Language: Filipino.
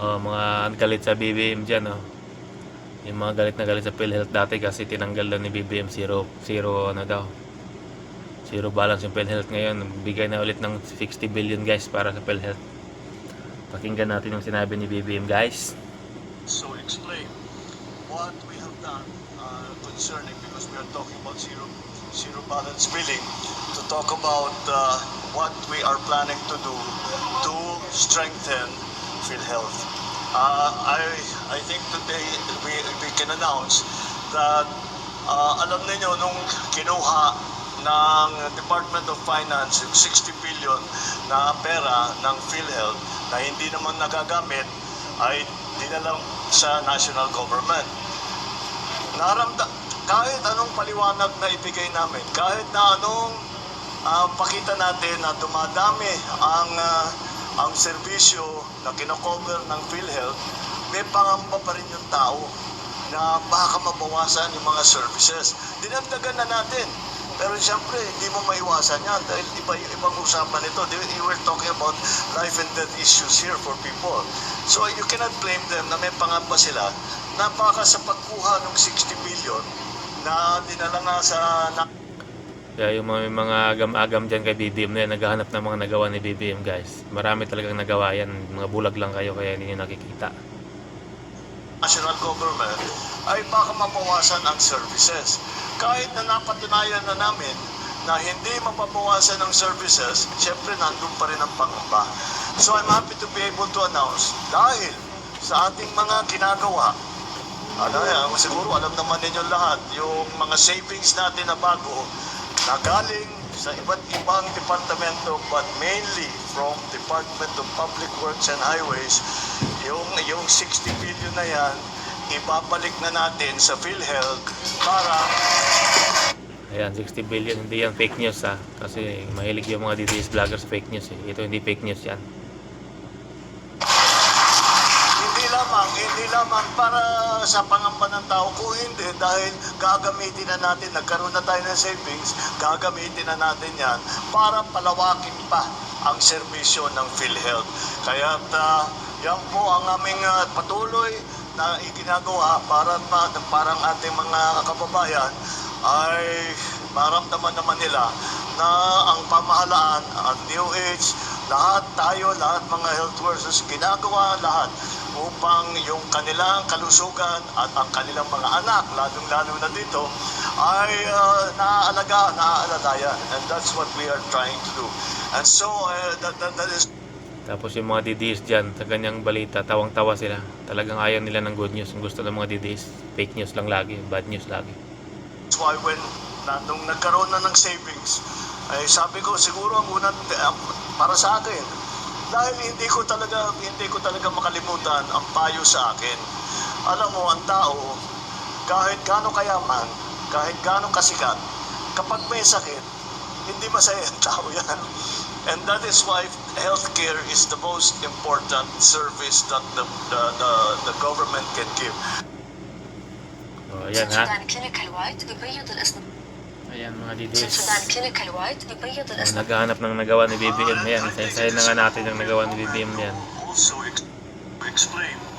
Oh, mga galit sa BBM dyan, oh. Yung mga galit na galit sa PhilHealth dati kasi tinanggal daw ni BBM zero, zero ano daw. Zero balance yung PhilHealth ngayon. Bigay na ulit ng 60 billion guys para sa PhilHealth. Pakinggan natin yung sinabi ni BBM guys. So explain what we have done uh, concerning because we are talking about zero zero balance billing to talk about uh, what we are planning to do to strengthen PhilHealth. Uh, I I think today we we can announce that uh, alam niyo nung kinuha ng Department of Finance yung 60 billion na pera ng PhilHealth na hindi naman nagagamit ay dinalang sa national government. Naramda kahit anong paliwanag na ibigay namin, kahit na anong ah, pakita natin na dumadami ang ah, ang serbisyo na kinocover ng PhilHealth, may pangamba pa rin yung tao na baka mabawasan yung mga services. Dinagdagan na natin. Pero siyempre, hindi mo maiwasan yan dahil iba yung ibang usapan ito. Di- You were talking about life and death issues here for people. So you cannot blame them na may pangamba sila na baka sa pagkuha ng 60 billion na dinala nga sa Kaya yung mga, mga agam-agam dyan kay BBM na yan, naghahanap ng mga nagawa ni BBM guys. Marami talagang nagawa yan. Mga bulag lang kayo kaya hindi nyo nakikita. national government ay baka mabawasan ang services. Kahit na napatunayan na namin na hindi mapabawasan ang services, syempre nandun pa rin ang pangamba. So I'm happy to be able to announce dahil sa ating mga ginagawa, ano yan, siguro alam naman ninyo lahat, yung mga savings natin na bago na galing sa iba't ibang departamento but mainly from Department of Public Works and Highways, yung, yung 60 billion na yan, ibabalik na natin sa PhilHealth para Ayan, 60 billion. Hindi yan fake news ha. Kasi mahilig yung mga DDS vloggers fake news eh. Ito hindi fake news yan. Para sa pangamba ng tao, kung hindi, dahil gagamitin na natin, nagkaroon na tayo ng savings, gagamitin na natin yan para palawakin pa ang serbisyo ng PhilHealth. Kaya uh, yan po ang aming ah, patuloy na iginagawa para ma, parang ating mga kababayan ay maramdaman naman nila na ang pamahalaan, ang DOH, lahat tayo, lahat mga health workers, ginagawa lahat upang yung kanilang kalusugan at ang kanilang mga anak, lalong-lalo na dito, ay uh, naaalaga, naaalalayan. And that's what we are trying to do. And so, uh, that, that, that is Tapos yung mga DDS dyan, sa ganyang balita, tawang-tawa sila. Talagang ayaw nila ng good news. Ang gusto ng mga DDS, fake news lang lagi, bad news lagi. That's why when na, nung nagkaroon na ng savings, ay sabi ko siguro ang unang ang- para sa akin dahil hindi ko talaga hindi ko talaga makalimutan ang payo sa akin. Alam mo ang tao kahit gaano kayaman, kahit gaano kasikat, kapag may sakit, hindi masaya ang tao yan. And that is why healthcare is the most important service that the, the, the, the government can give. So, ayan ha. Ayan mga didis. So, naghahanap ng nagawa ni BBM. Ayan, isa-isahin na nga natin ang nagawa ni BBM yan. Also explain